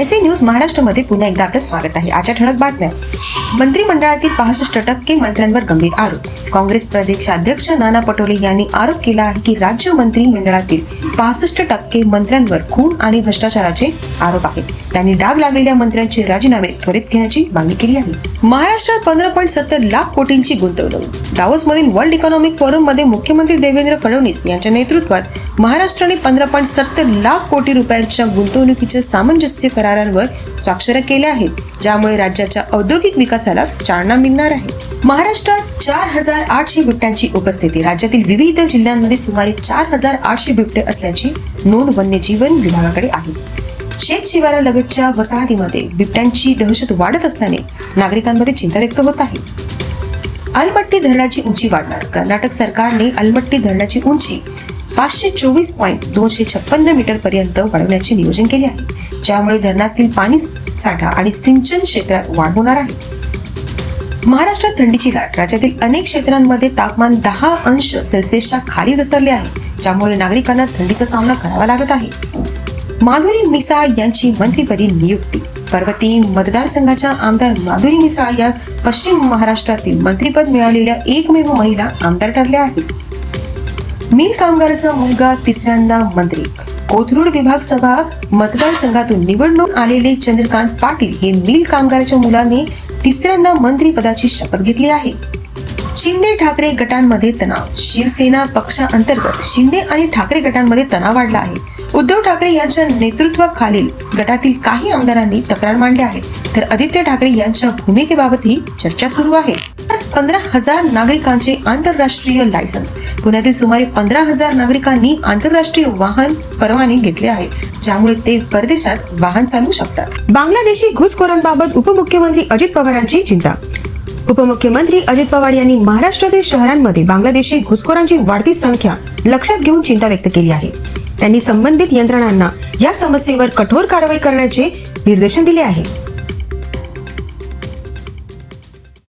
S A news महाराष्ट्रामध्ये पुन्हा एकदा आपलं स्वागत आहे. आजच्या ठळक बातम्या. मंत्रिमंडळातील पासष्ट टक्के मंत्र्यांवर गंभीर आरोप. काँग्रेस प्रदेशाध्यक्ष नाना पटोले यांनी आरोप केला आहे की राज्य मंत्रिमंडळातील पासष्ट टक्के मंत्र्यांवर खून आणि भ्रष्टाचाराचे आरोप आहेत. त्यांनी डाग लागलेल्या मंत्र्यांचे राजीनामे त्वरित घेण्याची मागणी केली आहे. महाराष्ट्रात पंधरा पॉईंट सत्तर लाख कोटींची गुंतवणूक. दावोसमधील वर्ल्ड इकॉनॉमिक फोरममध्ये मुख्यमंत्री देवेंद्र फडणवीस यांच्या नेतृत्वात महाराष्ट्राने पंधरा पॉईंट सत्तर लाख कोटी रुपयांच्या गुंतवणुकीचे सामंजस्य करारांवर स्वाक्षऱ्या केल्या आहेत ज्यामुळे राज्याच्या औद्योगिक विकासाला चालना मिळणार आहे. महाराष्ट्रात चार हजार आठशे बिबट्यांची उपस्थिती राज्यातील विविध जिल्ह्यांमध्ये सुमारे चार हजार आठशे बिबटे असल्याची नोंद वन्यजीवन विभागाकडे आहे. शेत शिवारालगतच्या वसाहतीमध्ये बिबट्यांची दहशत वाढत असल्याने नागरिकांमध्ये चिंता व्यक्त होत आहे. अलमट्टी धरणाची उंची वाढणार कर्नाटक सरकारने अलमट्टी धरणाची उंची पाचशे चोवीस पॉईंट दोनशे छप्पन्न मीटर पर्यंत वाढवण्याचे नियोजन केले आहे. ज्यामुळे धरणातील पाणी साठा आणि सिंचन क्षेत्रात वाढ होणार आहे. महाराष्ट्रात थंडीची लाट. राज्यातील अनेक क्षेत्रांमध्ये तापमान दहा अंश सेल्सिअसच्या खाली घसरले आहे ज्यामुळे नागरिकांना थंडीचा सामना करावा लागत आहे. माधुरी मिसाळ यांची मंत्रिपदी नियुक्ती. पर्वती मतदारसंघाच्या आमदार माधुरी मिसाळ या पश्चिम महाराष्ट्रातील मंत्रिपद मिळालेल्या एकमेव महिला आमदार ठरल्या आहेत. मिल कामगाराचा मुलगा तिसऱ्यांदा मंत्री. कोथरूड विभाग सभा मतदारसंघातून निवडणूक आलेले चंद्रकांत पाटील हे मिल कामगाराच्या मुलाने तिसऱ्यांदा मंत्रिपदाची शपथ घेतली आहे. शिंदे ठाकरे गटांमध्ये तणाव. शिवसेना पक्षांतर्गत शिंदे आणि ठाकरे गटांमध्ये तणाव वाढला आहे. उद्धव ठाकरे यांच्या नेतृत्वाखालील गटातील काही आमदारांनी तक्रार मांडल्या आहेत. तर आदित्य ठाकरे यांच्या भूमिकेबाबतही चर्चा सुरू आहे. पंधरा हजार नागरिकांचे आंतरराष्ट्रीय लायसन्स पुण्यातील सुमारे पंधरा हजार नागरिकांनी आंतरराष्ट्रीय वाहन परवाने घेतले आहे ज्यामुळे ते परदेशात वाहन चालवू शकतात. बांगलादेशी घुसखोरांबाबत उपमुख्यमंत्री अजित पवारांची चिंता. उपमुख्यमंत्री अजित पवार यांनी महाराष्ट्रातील शहरांमध्ये बांगलादेशी घुसखोरांची वाढती संख्या लक्षात घेऊन चिंता व्यक्त केली आहे. त्यांनी संबंधित यंत्रणांना या समस्येवर कठोर कारवाई करण्याचे निर्देशन दिले आहे.